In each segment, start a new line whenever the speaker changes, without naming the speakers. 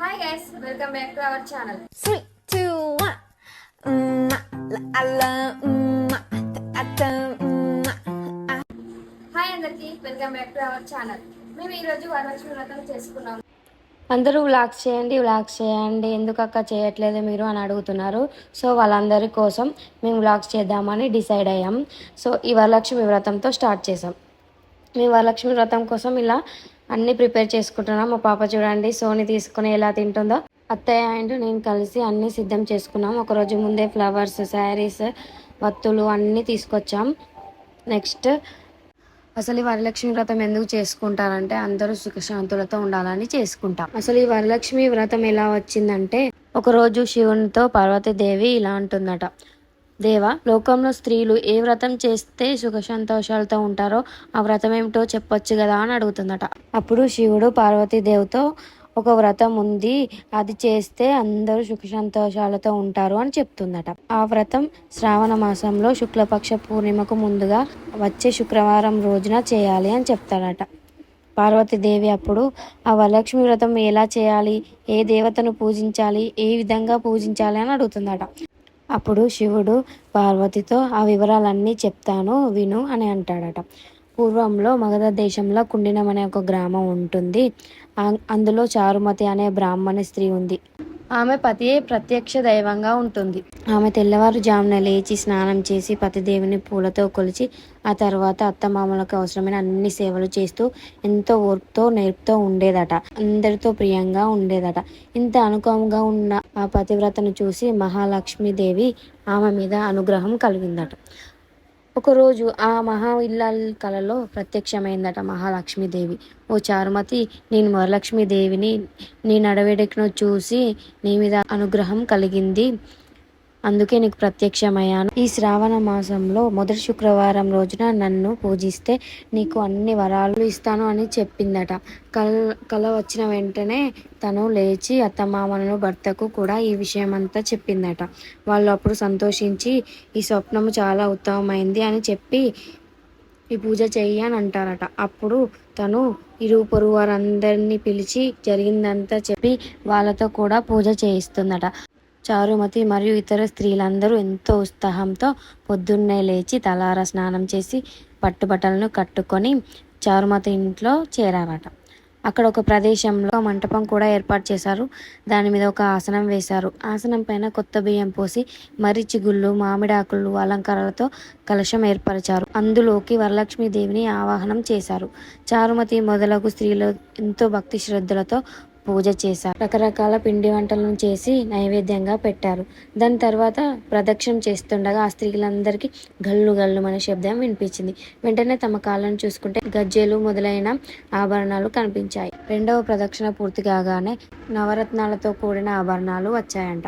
Hi guys welcome back to our channel
Three, two, one. La, la, la, ta, ta,
hi అందరికి welcome back to our channel మేము ఈరోజు వరలక్ష్మి వ్రతం చేసుకున్నాం.
అందరూ vlogs చేయండి vlogs చేయండి. ఎందుకు అక్క చేయట్లేదు మీరు అని అడుగుతున్నారు. సో వాళ్ళందరి కోసం మేము వ్లాగ్స్ చేద్దామని డిసైడ్ అయ్యాం. సో ఈ వరలక్ష్మి వ్రతంతో స్టార్ట్ చేసాం మేము వరలక్ష్మి వ్రతం కోసం ఇలా అన్నీ ప్రిపేర్ చేసుకుంటున్నాం. మా పాప చూడండి సోని తీసుకుని ఎలా తింటుందో. అత్తయ్య అండ్ నేను కలిసి అన్నీ సిద్ధం చేసుకున్నాం. ఒకరోజు ముందే ఫ్లవర్స్ శారీస్ వత్తులు అన్నీ తీసుకొచ్చాం. నెక్స్ట్ అసలు ఈ వరలక్ష్మి వ్రతం ఎందుకు చేసుకుంటారంటే అందరూ సుఖశాంతులతో ఉండాలని చేసుకుంటాం. అసలు ఈ వరలక్ష్మి వ్రతం ఎలా వచ్చిందంటే ఒకరోజు శివునితో పార్వతీదేవి ఇలా అంటుందట. దేవ లోకంలో స్త్రీలు ఏ వ్రతం చేస్తే సుఖ సంతోషాలతో ఉంటారో ఆ వ్రతం ఏమిటో చెప్పొచ్చు కదా అని అడుగుతుందట. అప్పుడు శివుడు పార్వతీదేవితో ఒక వ్రతం ఉంది అది చేస్తే అందరూ సుఖ సంతోషాలతో ఉంటారు అని చెప్తుందట. ఆ వ్రతం శ్రావణ మాసంలో శుక్లపక్ష పూర్ణిమకు ముందుగా వచ్చే శుక్రవారం రోజున చేయాలి అని చెప్తాడట. పార్వతీదేవి అప్పుడు ఆ వరలక్ష్మి వ్రతం ఎలా చేయాలి? ఏ దేవతను పూజించాలి? ఏ విధంగా పూజించాలి? అని అడుగుతుందట. అప్పుడు శివుడు పార్వతితో ఆ వివరాలన్నీ చెప్తాను విను అని అంటాడట. పూర్వంలో మగధ దేశంలో కుండినం అనే ఒక గ్రామం ఉంటుంది. అందులో చారుమతి అనే బ్రాహ్మణ స్త్రీ ఉంది. ఆమె పతియే ప్రత్యక్ష దైవంగా ఉంటుంది. ఆమె తెల్లవారుజామున లేచి స్నానం చేసి పతిదేవిని పూలతో కొలిచి ఆ తర్వాత అత్తమామలకు అవసరమైన అన్ని సేవలు చేస్తూ ఎంతో ఓర్పుతో నేర్పుతో ఉండేదట. అందరితో ప్రియంగా ఉండేదట. ఇంత అనుకూలంగా ఉన్న ఆ పతివ్రతను చూసి మహాలక్ష్మీదేవి ఆమె మీద అనుగ్రహం కలిగిందట. ఒకరోజు ఆ మహా ఇల్లాల్ కలలో ప్రత్యక్షమైందట మహాలక్ష్మీదేవి. ఓ చారుమతి నేను వరలక్ష్మీదేవిని నీ నడవడికను చూసి నీ మీద అనుగ్రహం కలిగింది. అందుకే నీకు ప్రత్యక్షమయ్యాను. ఈ శ్రావణ మాసంలో మొదటి శుక్రవారం రోజున నన్ను పూజిస్తే నీకు అన్ని వరాలు ఇస్తాను అని చెప్పిందట. కల కల వచ్చిన వెంటనే తను లేచి అత్తమామలను భర్తకు కూడా ఈ విషయం అంతా చెప్పిందట. వాళ్ళు అప్పుడు సంతోషించి ఈ స్వప్నము చాలా ఉత్తమమైంది అని చెప్పి ఈ పూజ చెయ్యి అని అంటారట. అప్పుడు తను ఇరు పొరుగు వారందరినీ పిలిచి జరిగిందంతా చెప్పి వాళ్ళతో కూడా పూజ చేయిస్తుందట. చారుమతి మరియు ఇతర స్త్రీలందరూ ఎంతో ఉత్సాహంతో పొద్దున్నే లేచి తలార స్నానం చేసి పట్టుబట్టలను కట్టుకొని చారుమతి ఇంట్లో చేరారట. అక్కడ ఒక ప్రదేశంలో మంటపం కూడా ఏర్పాటు చేశారు. దాని మీద ఒక ఆసనం వేశారు. ఆసనం పైన కొత్త బియ్యం పోసి మర్రి చిగుళ్ళు మామిడాకులు అలంకారాలతో కలశం ఏర్పరిచారు. అందులోకి వరలక్ష్మి దేవిని ఆవాహనం చేశారు. చారుమతి మొదలగు స్త్రీలు ఎంతో భక్తి శ్రద్ధలతో పూజ చేశారు. రకరకాల పిండి వంటలను చేసి నైవేద్యంగా పెట్టారు. దాని తర్వాత ప్రదక్షిణం చేస్తుండగా ఆ స్త్రీలందరికీ గల్లు గల్లు అనే శబ్దం వినిపించింది. వెంటనే తమ కాళ్ళను చూసుకుంటే గజ్జెలు మొదలైన ఆభరణాలు కనిపించాయి. రెండవ ప్రదక్షిణ పూర్తి కాగానే నవరత్నాలతో కూడిన ఆభరణాలు వచ్చాయంట.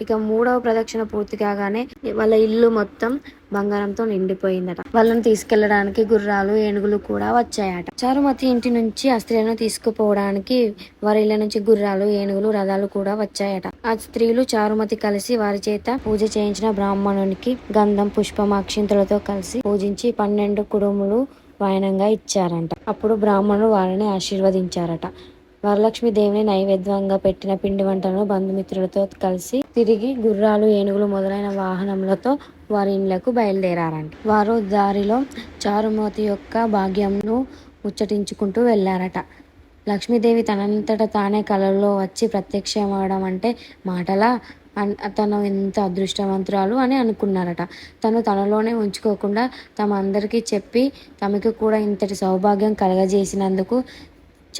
ఇక మూడవ ప్రదక్షిణ పూర్తి కాగానే వాళ్ళ ఇల్లు మొత్తం బంగారంతో నిండిపోయిందట. వాళ్ళని తీసుకెళ్ళడానికి గుర్రాలు ఏనుగులు కూడా వచ్చాయట. చారుమతి ఇంటి నుంచి ఆ స్త్రీలను తీసుకుపోవడానికి వారి ఇళ్ళ నుంచి గుర్రాలు ఏనుగులు రథాలు కూడా వచ్చాయట. ఆ స్త్రీలు చారుమతి కలిసి వారి చేత పూజ చేయించిన బ్రాహ్మణునికి గంధం పుష్పం అక్షింతలతో కలిసి పూజించి పన్నెండు కుడుములు వాయనంగా ఇచ్చారంట. అప్పుడు బ్రాహ్మణుడు వారిని ఆశీర్వదించారట. వరలక్ష్మి దేవిని నైవేద్యంగా పెట్టిన పిండి వంటలను బంధుమిత్రులతో కలిసి తిరిగి గుర్రాలు ఏనుగులు మొదలైన వాహనములతో వారి ఇండ్లకు బయలుదేరారంట. వారు దారిలో చారుమతి యొక్క భాగ్యంను ముచ్చటించుకుంటూ వెళ్ళారట. లక్ష్మీదేవి తనంతట తానే కలలో వచ్చి ప్రత్యక్షమవడం అంటే మాటలా? తను ఎంత అదృష్టవంతురాలు అని అనుకున్నారట. తను తనలోనే ఉంచుకోకుండా తమ అందరికీ చెప్పి తమకు కూడా ఇంతటి సౌభాగ్యం కలగజేసినందుకు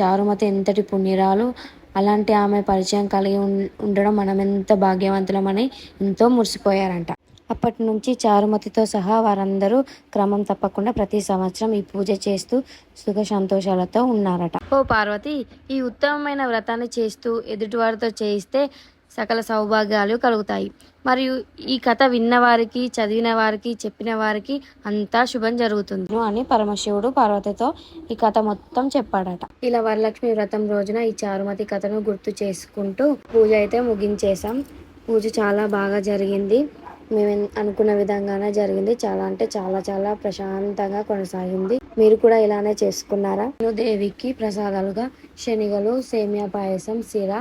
చారుమతి ఎంతటి పుణ్యరాలు? అలాంటి ఆమె పరిచయం కలిగి ఉం- ఉండడం మనం ఎంత భాగ్యవంతులమని ఎంతో మురిసిపోయారంట. అప్పటి నుంచి చారుమతితో సహా వారందరూ క్రమం తప్పకుండా ప్రతి సంవత్సరం ఈ పూజ చేస్తూ సుఖ సంతోషాలతో ఉన్నారట. ఓ పార్వతి ఈ ఉత్తమమైన వ్రతాన్ని చేస్తూ ఎదుటివారితో చేయిస్తే సకల సౌభాగ్యాలు కలుగుతాయి. మరియు ఈ కథ విన్నవారికి చదివిన వారికి చెప్పిన వారికి అంతా శుభం జరుగుతుంది. అని పరమశివుడు పార్వతితో ఈ కథ మొత్తం చెప్పాడట. ఇలా వరలక్ష్మి వ్రతం రోజున ఈ చారుమతి కథను గుర్తు చేసుకుంటూ పూజ అయితే ముగించేశాం. పూజ చాలా బాగా జరిగింది. మేము అనుకున్న విధంగానే జరిగింది. చాలా అంటే చాలా చాలా ప్రశాంతంగా కొనసాగింది. మీరు కూడా ఇలానే చేసుకున్నారా? నేను దేవికి ప్రసాదాలుగా శనగలు సేమియా పాయసం సిర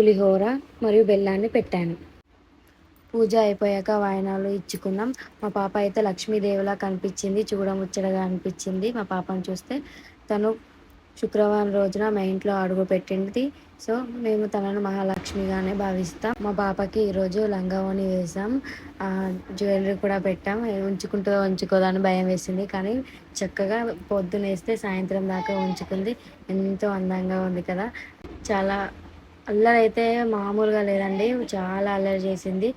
పులిహోర మరియు బెల్లాన్ని పెట్టాను. పూజ అయిపోయాక వాయనాలు ఇచ్చుకున్నాం. మా పాప అయితే లక్ష్మీదేవిలా కనిపించింది చూడముచ్చటగా అనిపించింది. మా పాపను చూస్తే తను శుక్రవారం రోజున మా ఇంట్లో అడుగు పెట్టింది. సో మేము తనను మహాలక్ష్మిగానే భావిస్తాం. మా పాపకి ఈరోజు లంగావోని వేసాం జ్యువెలరీ కూడా పెట్టాం. ఉంచుకుంటూ ఉంచుకోదని భయం వేసింది. కానీ చక్కగా పొద్దునేస్తే సాయంత్రం దాకా ఉంచుకుంది. ఎంతో అందంగా ఉంది కదా. చాలా అల్లరి అయితే మామూలుగా లేదండి చాలా అల్లరి చేసింది.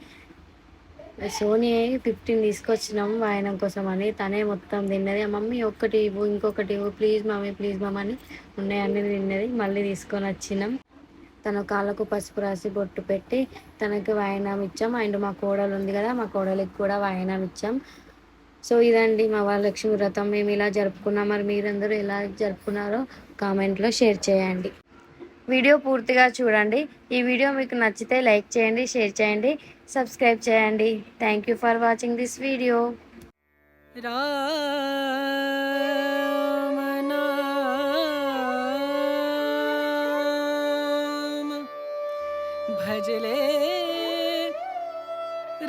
సోనీ ఫిఫ్టీన్ తీసుకొచ్చినాం వాయనం కోసం అని తనే మొత్తం తిన్నది. మమ్మీ ఒక్కటి ఇవ్వు ఇంకొకటి ఇవ్వు ప్లీజ్ మమ్మీ ప్లీజ్ మమ్మీ అని ఉన్నాయన్నీ తిన్నది. మళ్ళీ తీసుకొని వచ్చినాం. తన కాళ్ళకు పసుపు రాసి బొట్టు పెట్టి తనకి వాయనం ఇచ్చాం. అండ్ మా కోడలు ఉంది కదా మా కోడలికి కూడా వాయనం ఇచ్చాం. సో ఇదండి మా వరలక్ష్మి వ్రతం. మేము ఇలా జరుపుకున్నాం. మరి మీరందరూ ఎలా జరుపుకున్నారో కామెంట్లో షేర్ చేయండి. వీడియో పూర్తిగా చూడండి. ఈ వీడియో మీకు నచ్చితే లైక్ చేయండి షేర్ చేయండి సబ్స్క్రైబ్ చేయండి.
Thank for watching this video భజలే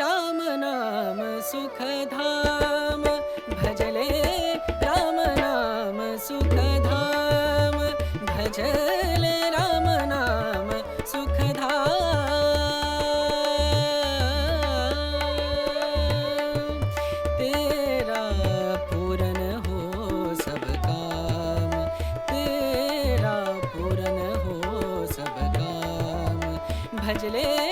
Rama నామ సుఖధామ భజలే రామ నామ సుఖధామ భజ Angelina.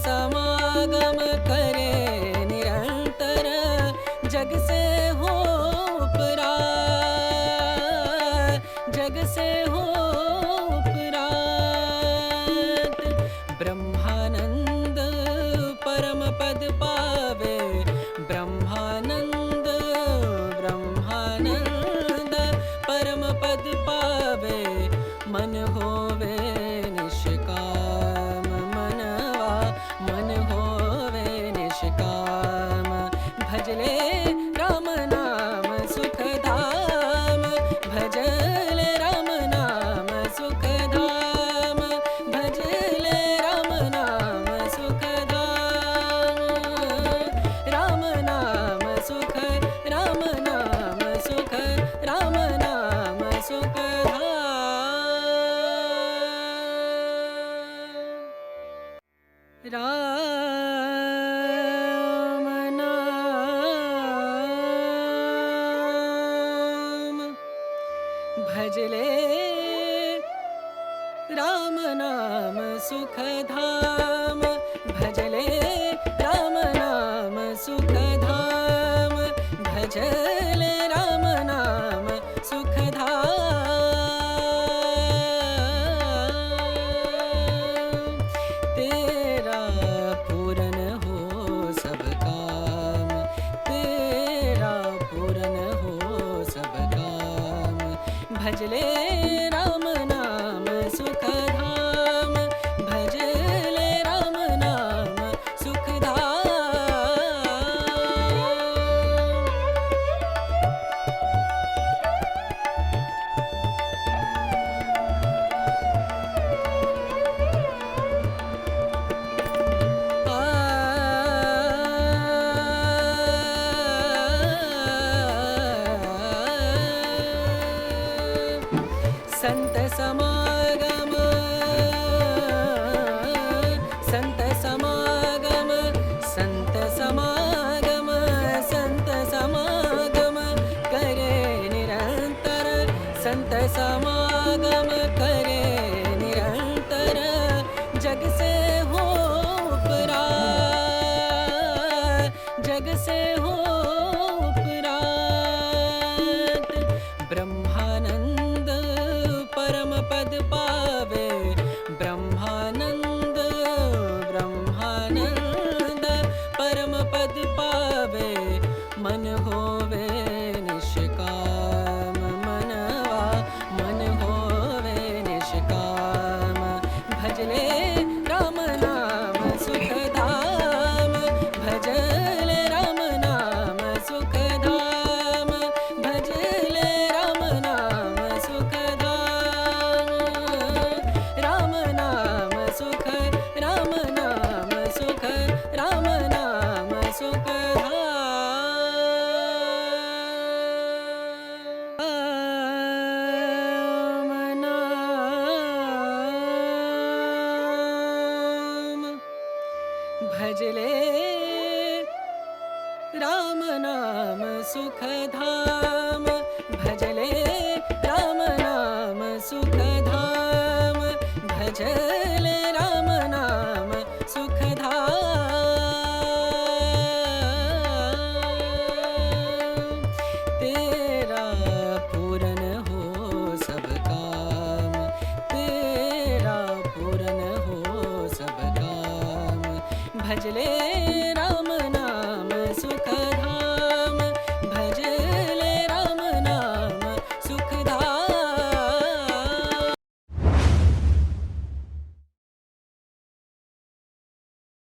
समागम राम भजले राम नाम सुखधाम। भजले राम सुखधाम। भजले ਪਦ ਪਾਵੇ ਮਨ ਹੋਵੇ सुखधाम। भजले राम नाम सुखधाम। भजले राम नाम सुखधाम। तेरा पूरन हो सब काम। तेरा पूरन हो सब काम। भजले